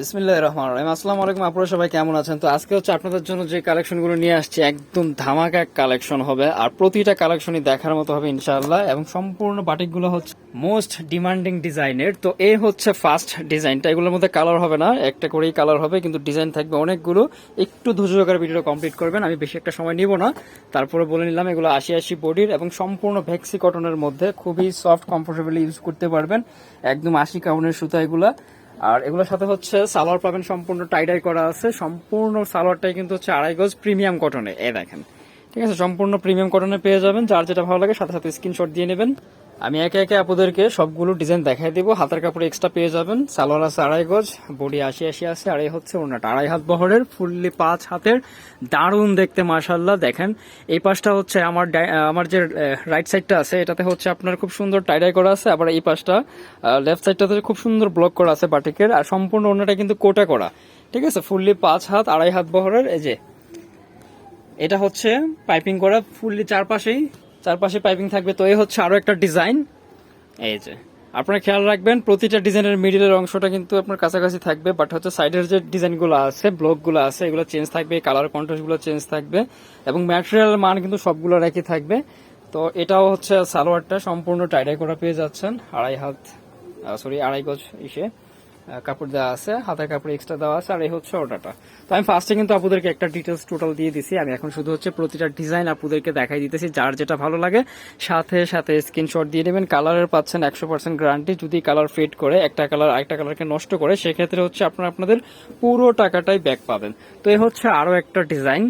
বিসমিল্লাহ রহমান রহিম। আসসালামু আলাইকুম, আপনারা সবাই কেমন আছেন? তো আজকে হচ্ছে আপনাদের জন্য যে কালেকশনগুলো নিয়ে আসছি, একদম ধামাকা কালেকশন হবে। আর প্রতিটা কালেকশনই দেখার মতো হবে ইনশাআল্লাহ। এবং সম্পূর্ণ বাটিকগুলো হচ্ছে মোস্ট ডিমান্ডিং ডিজাইনের তো এই হচ্ছে ফার্স্ট ডিজাইনটা এগুলোর মধ্যে কালার হবে না, একটা করেই কালার হবে, কিন্তু ডিজাইন থাকবে অনেকগুলো। একটু ধৈর্য সহকারে ভিডিওটা কমপ্লিট করবেন, আমি বেশি একটা সময় নিব না। তারপরে বলে নিলাম, এগুলো আশি আশি বডির এবং সম্পূর্ণ ভেক্সি কটনের মধ্যে খুবই সফট কমফোর্টেবলি ইউজ করতে পারবেন। একদম আশি কাউনের সুতা এগুলা। আর এগুলোর সাথে হচ্ছে সালোয়ার পাবেন সম্পূর্ণ টাইডাই করা আছে। সম্পূর্ণ সালোয়ারটাই কিন্তু হচ্ছে আড়াই গজ প্রিমিয়াম কটনে এ দেখেন। ঠিক আছে, সম্পূর্ণ প্রিমিয়াম কটনে পেয়ে যাবেন। যার যেটা ভালো লাগে সাথে সাথে স্ক্রিনশট দিয়ে নেবেন। আমি একে একে আপনাদেরকে সবগুলো ডিজাইন দেখাই দিব। হাতের কাপড় এক্সট্রা পেয়ে যাবেন। সালোয়ার আছে আড়াই গজ, বডি আশি আশি আছে, আর এই হচ্ছে ওনাটা আড়াই হাত বহরের, ফুললি পাঁচ হাতের, দারুণ দেখতে মাশাল্লাহ দেখেন। এই পাশটা হচ্ছে আমার আমার যে রাইট সাইডটা আছে, এটাতে হচ্ছে আপনার খুব সুন্দর টাইডাই করা আছে, আবার এই পাশটা লেফট সাইডটাতে খুব সুন্দর ব্লক করা আছে বাটিকের, আর সম্পূর্ণ ওনাটা কিন্তু কোটা করা। ঠিক আছে? ফুললি পাঁচ হাত, আড়াই হাত বহরের, এই যে। এটা হচ্ছে পাইপিং করা, ফুললি চারপাশেই চারপাশে পাইপিং থাকবে। তো এই হচ্ছে আরও একটা ডিজাইন এই যে, আপনারা খেয়াল রাখবেন, প্রতিটা ডিজাইনের মিডিলের অংশটা কিন্তু আপনার কাছাকাছি থাকবে বাট হচ্ছে সাইডের যে ডিজাইনগুলো আছে ব্লকগুলো আছে, এগুলো চেঞ্জ থাকবে কালার কন্ট্রাস্টগুলো চেঞ্জ থাকবে, এবং ম্যাটেরিয়াল মান কিন্তু সবগুলো একই থাকবে। তো এটাও হচ্ছে সালোয়ারটা সম্পূর্ণ টাইডাই করা পেয়ে যাচ্ছেন, আড়াই হাত সরি আড়াই গজ ইসে। কাপড় দেওয়া আছে হাতের কাপড় এক্সট্রা দেওয়া আছে, আর এই হচ্ছে অর্ডারটা তো আমি ফার্স্টে কিন্তু আপুদেরকে একটা ডিটেলস টোটাল দিয়ে দিছি। আমি এখন শুধু হচ্ছে প্রতিটা ডিজাইন আপুদেরকে দেখাই দিতেছি, যার যেটা ভালো লাগে, সাথে সাথে স্ক্রিনশট দিয়ে নেবেন। কালারের পাচ্ছেন একশো পার্সেন্ট গ্যারান্টি যদি কালার ফেড করে, একটা কালার আরেকটা কালারকে নষ্ট করে, সেক্ষেত্রে হচ্ছে আপনারা আপনাদের পুরো টাকাটাই ব্যাক পাবেন। তো এই হচ্ছে আরও একটা ডিজাইন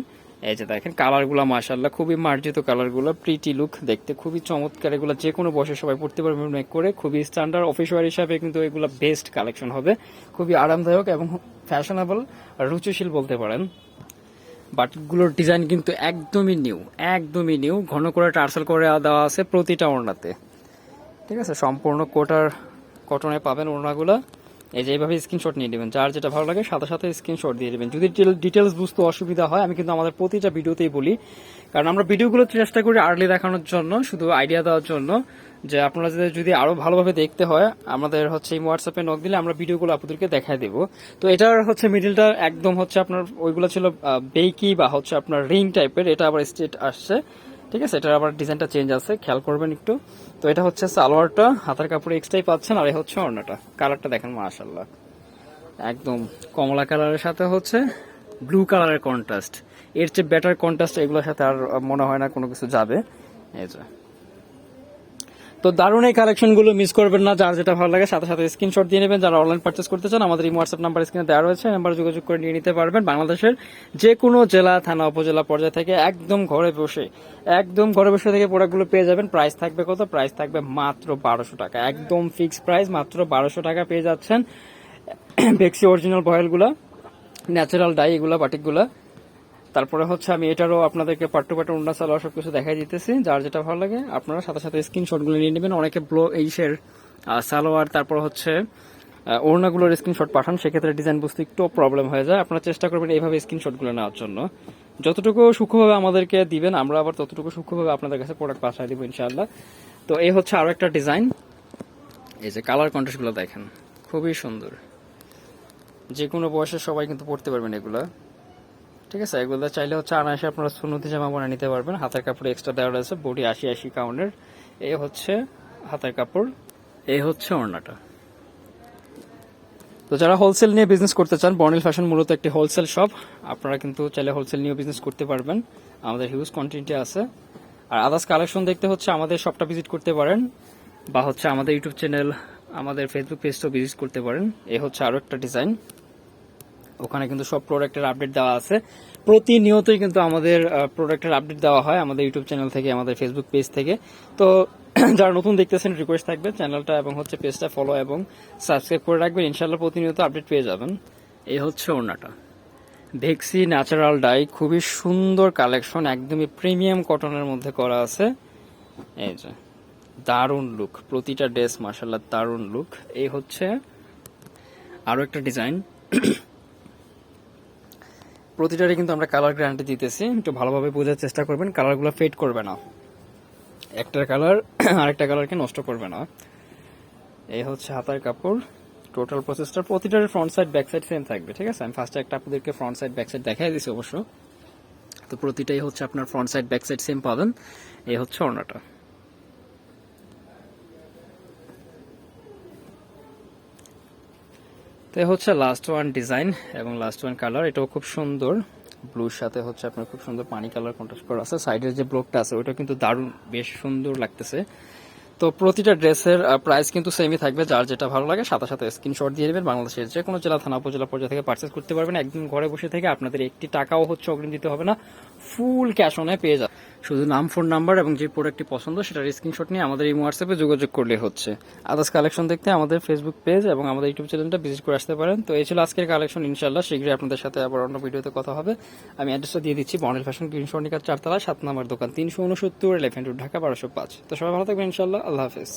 এই যে দেখেন, কালারগুলো মাশাল্লাহ খুবই মার্জিত কালারগুলো প্রিটি লুক দেখতে খুবই চমৎকার। এগুলো যে কোনো বয়সে সবাই পড়তে পারবে মেক করে। খুবই স্ট্যান্ডার্ড অফিস ওয়ার হিসাবে কিন্তু এগুলো বেস্ট কালেকশন হবে। খুবই আরামদায়ক এবং ফ্যাশনেবল রুচিশীল বলতে পারেন। বাটগুলোর ডিজাইন কিন্তু একদমই নিউ একদমই নিউ ঘন করে টার্সেল করে দেওয়া আছে প্রতিটা ওড়নাতে। ঠিক আছে, সম্পূর্ণ কোটার কটনে পাবেন ওড়নাগুলো। এই যে এইভাবে স্ক্রিনশট নিয়ে নেবেন। যার যেটা ভালো লাগে সাথে সাথে স্ক্রিনশট দিয়ে দেবেন যদি ডিটেলস বুঝতে অসুবিধা হয়, আমি কিন্তু আমাদের প্রতিটা ভিডিওতেই বলি। কারণ আমরা ভিডিওগুলো চেষ্টা করি আর্লি দেখানোর জন্য, শুধু আইডিয়া দেওয়ার জন্য। যে আপনারা যদি আরও ভালোভাবে দেখতে হয়, আমাদের হচ্ছে এই হোয়াটসঅ্যাপে নক দিলে আমরা ভিডিওগুলো আপনাদেরকে দেখাই দেব। তো এটার হচ্ছে মিডিলটা একদম হচ্ছে আপনার ওইগুলো ছিল বেকি বা হচ্ছে আপনার রিং টাইপের এটা আবার স্ট্রেট আসছে। ঠিক আছে, এটার আবার ডিজাইনটা চেঞ্জ আছে, খেয়াল করবেন একটু। তো এটা হচ্ছে সালোয়ারটা, হাতের কাপড়ে এক্সট্রাই পাচ্ছেন, আর এই হচ্ছে অন্যটা। কালারটা দেখেন মাশাল্লাহ একদম কমলা কালারের সাথে হচ্ছে ব্লু কালারের কন্ট্রাস্ট এর চেয়ে বেটার কন্ট্রাস্ট এগুলোর সাথে আর মনে হয় না কোনো কিছু যাবে। এই যে। তো দারুণ এই কালেকশনগুলো মিস করবেন না, যার যেটা ভালো লাগে সাথে সাথে স্ক্রিনশট দিয়ে নেবেন। যারা অনলাইন পার্চেস করতে চান, আমাদের এই হোয়াটসঅ্যাপ নাম্বার স্ক্রিনে দেওয়া রয়েছে নাম্বার যোগাযোগ করে নিয়ে নিতে পারবেন। বাংলাদেশের যে কোনো জেলা, থানা, উপজেলা পর্যায়ে থেকে একদম ঘরে বসে, একদম ঘরে বসে থেকে প্রোডাক্টগুলো পেয়ে যাবেন। প্রাইস থাকবে কত? প্রাইস থাকবে মাত্র বারোশো টাকা। একদম ফিক্স প্রাইস মাত্র বারোশো টাকা পেয়ে যাচ্ছেন। বেক্সি অরিজিনাল বয়েলগুলা ন্যাচারাল ডাই এগুলা, বাটিকগুলা। তারপরে হচ্ছে আমি এটারও আপনাদেরকে পার্ট টু পার্ট অন্য সালোয়ার সবকিছু দেখাই দিতেছি। যার যেটা ভালো লাগে, আপনারা সাথে সাথে স্ক্রিনশটগুলো নিয়ে নেবেন। অনেকে ব্লো এইসের সালোয়ার, তারপর হচ্ছে ওড়নাগুলোর স্ক্রিনশট পাঠান, সেক্ষেত্রে ডিজাইন বুঝতে একটু প্রবলেম হয়ে যায়। আপনারা চেষ্টা করবেন এইভাবে স্ক্রিনশটগুলো নেওয়ার জন্য। যতটুকু সূক্ষ্মভাবে আমাদেরকে দিবেন, আমরা আবার ততটুকু সূক্ষ্মভাবে আপনাদের কাছে প্রোডাক্ট পাঠিয়ে দিব, ইনশাআল্লাহ। তো এই হচ্ছে আরও একটা ডিজাইন এই যে কালার কন্ট্রাস্টগুলো দেখেন, খুবই সুন্দর। যে কোনো বয়সের সবাই কিন্তু পড়তে পারবেন এগুলা। ঠিক আছে? এগুলো চাইলে হচ্ছে আনাসে আপনারা সুন্নতি জামা বানিয়ে নিতে পারবেন। হাতের কাপড় এক্সট্রা দেওয়া রয়েছে, বডি আশি আশি কাউন্টের। এ হচ্ছে হাতের কাপড়, এ হচ্ছে ওড়নাটা। তো যারা হোলসেল নিয়ে বিজনেস করতে চান বর্নিল ফ্যাশন মূলত একটি হোলসেল শপ আপনারা কিন্তু চাইলে হোলসেল নিয়ে বিজনেস করতে পারবেন। আমাদের হিউজ কোয়ান্টিটি আছে। আর আদার্স কালেকশন দেখতে হচ্ছে আমাদের শপটা ভিজিট করতে পারেন, বা হচ্ছে আমাদের ইউটিউব চ্যানেল আমাদের ফেসবুক পেজটাও ভিজিট করতে পারেন। এ হচ্ছে আরও একটা ডিজাইন ওখানে কিন্তু সব প্রোডাক্টের আপডেট দেওয়া আছে। প্রতিনিয়তই কিন্তু আমাদের প্রোডাক্টের আপডেট দেওয়া হয় আমাদের ইউটিউব চ্যানেল থেকে, আমাদের ফেসবুক পেজ থেকে। তো যারা নতুন দেখতেছেন রিকোয়েস্ট থাকবে চ্যানেলটা এবং হচ্ছে পেজটা ফলো এবং সাবস্ক্রাইব করে রাখবেন। ইনশাল্লাহ প্রতিনিয়ত আপডেট পেয়ে যাবেন। এই হচ্ছে ওড়নাটা। ভেক্সি ন্যাচারাল ডাই খুবই সুন্দর কালেকশন একদমই প্রিমিয়াম কটনের মধ্যে করা আছে। এই যে, দারুণ লুক প্রতিটা ড্রেস মার্শাল্লাহ দারুণ লুক এই হচ্ছে আরও একটা ডিজাইন প্রতিটারে কিন্তু আমরা কালার গ্যারান্টি দিতেছি। একটু ভালোভাবে বোঝার চেষ্টা করবেন কালারগুলো ফেড করবে না। একটা কালার আরেকটা কালারকে নষ্ট করবে না। এই হচ্ছে হাতার কাপড়। টোটাল প্রসেসটা প্রতিটার front side back side same থাকবে, ঠিক আছে? আমি ফার্স্টে একটা আপনাদেরকে ফ্রন্ট সাইড ব্যাক সাইড দেখাই দিছি অবশ্য। তো প্রতিটাই হচ্ছে আপনার front side back side same পাবেন। এই হচ্ছে ওড়নাটা। তো হচ্ছে লাস্ট ওয়ান ডিজাইন এবং লাস্ট ওয়ান কালার এটাও খুব সুন্দর। ব্লুর সাথে হচ্ছে আপনার খুব সুন্দর পানি কালার কন্ট্রাস্ট করা আছে। সাইডের যে ব্লকটা আছে ওটা কিন্তু দারুণ, বেশ সুন্দর লাগতেছে। তো প্রতিটা ড্রেসের প্রাইস কিন্তু সেমই থাকবে, যার যেটা ভালো লাগে সাথে সাথে স্ক্রিনশট দিয়ে দেবেন বাংলাদেশের যে কোনো জেলা, থানা, উপজেলা পর্যায়ে থেকে পার্চেস করতে পারবেন। একদিন ঘরে বসে থেকে আপনাদের একটি টাকাও হচ্ছে অগ্রিম দিতে হবে না। ফুল ক্যাশ অনে পেয়ে যাবে শুধু নাম ফোন নাম্বার এবং যে প্রোডাক্টটি পছন্দ, সেটার স্ক্রিনশট নিয়ে আমাদের এই হোয়াটসঅ্যাপে যোগাযোগ করলে হচ্ছে। আদার্স কালেকশন দেখতে আমাদের ফেসবুক পেজ এবং আমাদের ইউটিউব চ্যানেলটা ভিজিট করে আসতে পারেন। তো এই ছিল আজকের কালেকশন ইনশাল্লাহ শীঘ্রই আপনাদের সাথে আবার অন্য ভিডিওতে কথা হবে। আমি অ্যাড্রেসটা দিয়ে দিচ্ছি বনেল ফ্যাশন গ্রিন সর্ণিকার চারতলা, সাত নম্বর দোকান, তিনশো উনসত্তর এলিফেন্ট রোড ঢাকা, বারোশো পাঁচ। তো সবাই ভালো থাকবেন ইনশাল্লাহ আল্লাহ হাফেজ।